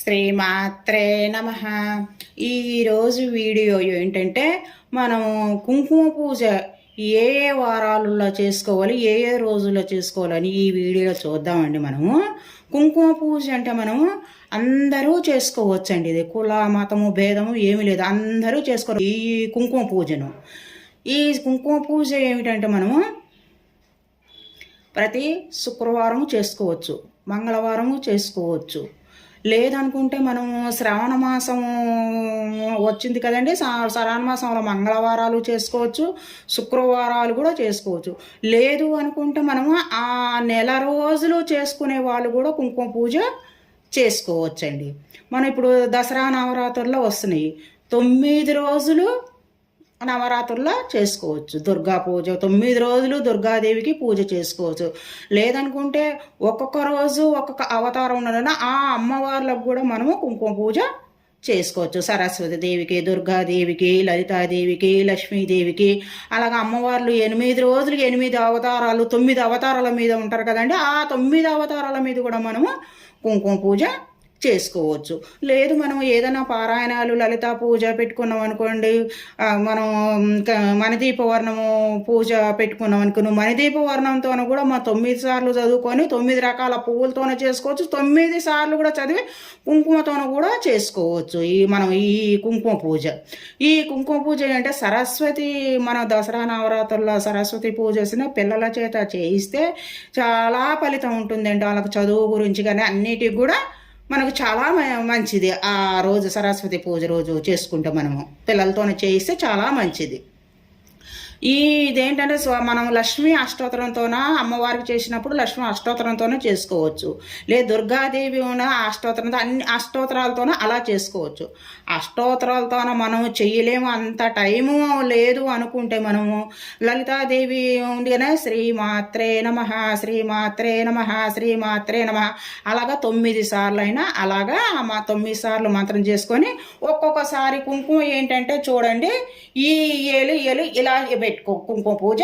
శ్రీమాత్రే నమ. ఈరోజు వీడియో ఏంటంటే మనం కుంకుమ పూజ ఏ ఏ వారాలలో చేసుకోవాలి ఏ ఏ రోజుల్లో చేసుకోవాలని ఈ వీడియోలో చూద్దామండి మనము. కుంకుమ పూజ అంటే మనము అందరూ చేసుకోవచ్చండి. ఇది కుల మతము భేదము ఏమీ లేదు. అందరూ చేసుకోరు ఈ కుంకుమ పూజను. ఈ కుంకుమ పూజ ఏమిటంటే మనము ప్రతి శుక్రవారం చేసుకోవచ్చు మంగళవారము చేసుకోవచ్చు. లేదనుకుంటే మనము శ్రావణ మాసం వచ్చింది కదండి. సా- శ్రావణ మాసంలో మంగళవారాలు చేసుకోవచ్చు శుక్రవారాలు కూడా చేసుకోవచ్చు. లేదు అనుకుంటే మనము ఆ నెల రోజులు చేసుకునే వాళ్ళు కూడా కుంకుమ పూజ చేసుకోవచ్చండి. మనం ఇప్పుడు దసరా నవరాత్రుల్లో వస్తున్నాయి. తొమ్మిది రోజులు నవరాత్రుల్లో చేసుకోవచ్చు. దుర్గా పూజ తొమ్మిది రోజులు దుర్గాదేవికి పూజ చేసుకోవచ్చు. లేదనుకుంటే ఒక్కొక్క రోజు ఒక్కొక్క అవతారం ఉన్నదన్న ఆ అమ్మవార్లకు కూడా మనము కుంకుమ పూజ చేసుకోవచ్చు. సరస్వతి దేవికి దుర్గాదేవికి లలితాదేవికి లక్ష్మీదేవికి అలాగే అమ్మవార్లు ఎనిమిది రోజులు ఎనిమిది అవతారాలు తొమ్మిది అవతారాల మీద ఉంటారు కదండి ఆ తొమ్మిది అవతారాల మీద కూడా మనము కుంకుమ పూజ చేసుకోవచ్చు. లేదు మనం ఏదైనా పారాయణాలు లలిత పూజ పెట్టుకున్నాం అనుకోండి మనం ఇంకా మణిదీప వర్ణము పూజ పెట్టుకున్నాం అనుకున్నాం మణిదీప వర్ణంతో కూడా మనం తొమ్మిది సార్లు చదువుకొని తొమ్మిది రకాల పువ్వులతోనే చేసుకోవచ్చు. తొమ్మిది సార్లు కూడా చదివి కుంకుమతోనూ కూడా చేసుకోవచ్చు. ఈ మనం ఈ కుంకుమ పూజ. ఈ కుంకుమ పూజ అంటే సరస్వతి మన దసరా నవరాత్రుల్లో సరస్వతి పూజ చేసిన పిల్లల చేత చేయిస్తే చాలా ఫలితం ఉంటుందండి. వాళ్ళకి చదువు గురించి కానీ అన్నిటికి కూడా మనకు చాలా మ- మంచిది. ఆ రోజు సరస్వతి పూజ రోజు చేసుకుంటే మనము. పిల్లలతోనే చేయిస్తే చాలా మంచిది. ఈ ఇదేంటంటే మనం లక్ష్మీ అష్టోత్తరంతోన అమ్మవారికి చేసినప్పుడు లక్ష్మీ అష్టోత్తరంతోనే చేసుకోవచ్చు. లేదు దుర్గాదేవి ఉన్న అష్టోత్తరంతో అన్ని అష్టోత్తరాలతోనే అలా చేసుకోవచ్చు. అష్టోత్తరాలతోన మనం చేయలేము అంత టైము లేదు అనుకుంటే మనము లలితాదేవి ఉండినే శ్రీమాత్రే నమ శ్రీమాత్రే నమ శ్రీమాత్రే నమ. అలాగా తొమ్మిది సార్లు అయినా అలాగా మా తొమ్మిది సార్లు మంత్రం చేసుకొని ఒక్కొక్కసారి కుంకుమ ఏంటంటే చూడండి ఈ ఏలు ఏలు ఇలా పెట్టుకో కుంకుమ పూజ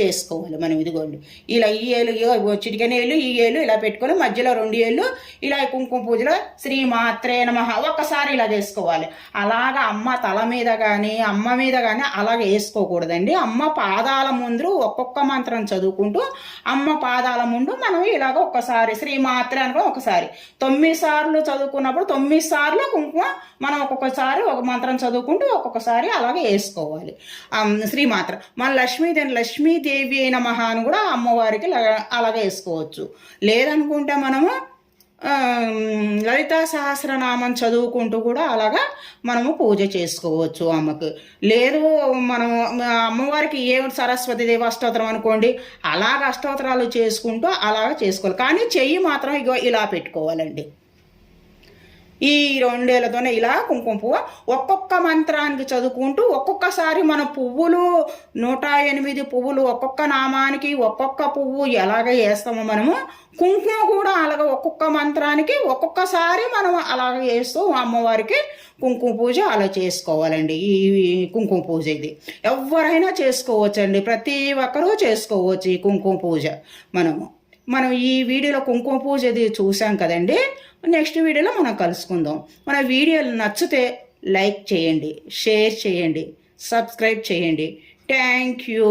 చేసుకోవాలి. మనం ఇదిగోండి. ఇలా ఈ ఏళ్ళు ఇగో చిటికెన ఈ ఏళ్ళు ఇలా పెట్టుకొని మధ్యలో రెండు ఏళ్ళు ఇలా కుంకుమ పూజలో శ్రీ మాత్రే నమ ఒక్కసారి ఇలా చేసుకోవాలి. అలాగా అమ్మ తల మీద కానీ అమ్మ మీద కానీ అలాగ వేసుకోకూడదండి. అమ్మ పాదాల ముందు ఒక్కొక్క మంత్రం చదువుకుంటూ అమ్మ పాదాల ముందు మనం ఇలాగ ఒక్కసారి శ్రీ మాత్రే అనుకో ఒకసారి. తొమ్మిది సార్లు చదువుకున్నప్పుడు తొమ్మిది సార్లు కుంకుమ మనం ఒక్కొక్కసారి ఒక మంత్రం చదువుకుంటూ ఒక్కొక్కసారి అలాగే వేసుకోవాలి. శ్రీమాత్ర మన లక్ష్మీదేవి దేవి అయిన మహా అని కూడా అమ్మవారికి అలాగ వేసుకోవచ్చు. లేదనుకుంటే మనము లలితా సహస్రనామం చదువుకుంటూ కూడా అలాగా మనము పూజ చేసుకోవచ్చు అమ్మకు లేదు మనము అమ్మవారికి ఏ సరస్వతి దేవి అష్టోత్తరం అనుకోండి అలాగ అష్టోత్తరాలు చేసుకుంటూ అలాగ చేసుకోవాలి. కానీ చెయ్యి మాత్రం ఇగో ఇలా పెట్టుకోవాలండి. ఈ రెండేళ్ళతోనే ఇలా కుంకుమ పువ్వు ఒక్కొక్క మంత్రానికి చదువుకుంటూ ఒక్కొక్కసారి మన పువ్వులు నూట ఎనిమిది పువ్వులు ఒక్కొక్క నామానికి ఒక్కొక్క పువ్వు ఎలాగ వేస్తామో మనము కుంకుమ కూడా అలాగ ఒక్కొక్క మంత్రానికి ఒక్కొక్కసారి మనం అలాగ వేస్తూ అమ్మవారికి కుంకుమ పూజ అలా చేసుకోవాలండి. ఈ కుంకుమ పూజ ఇది. ఎవరైనా చేసుకోవచ్చండి. ప్రతి ఒక్కరూ చేసుకోవచ్చు ఈ కుంకుమ పూజ మనము. మనం ఈ వీడియోలో కుంకుమ పూజ అది చూసాం కదండి. నెక్స్ట్ వీడియోలో మనం కలుసుకుందాం. మన వీడియోలు నచ్చితే లైక్ చేయండి షేర్ చేయండి సబ్స్క్రైబ్ చేయండి. Thank you.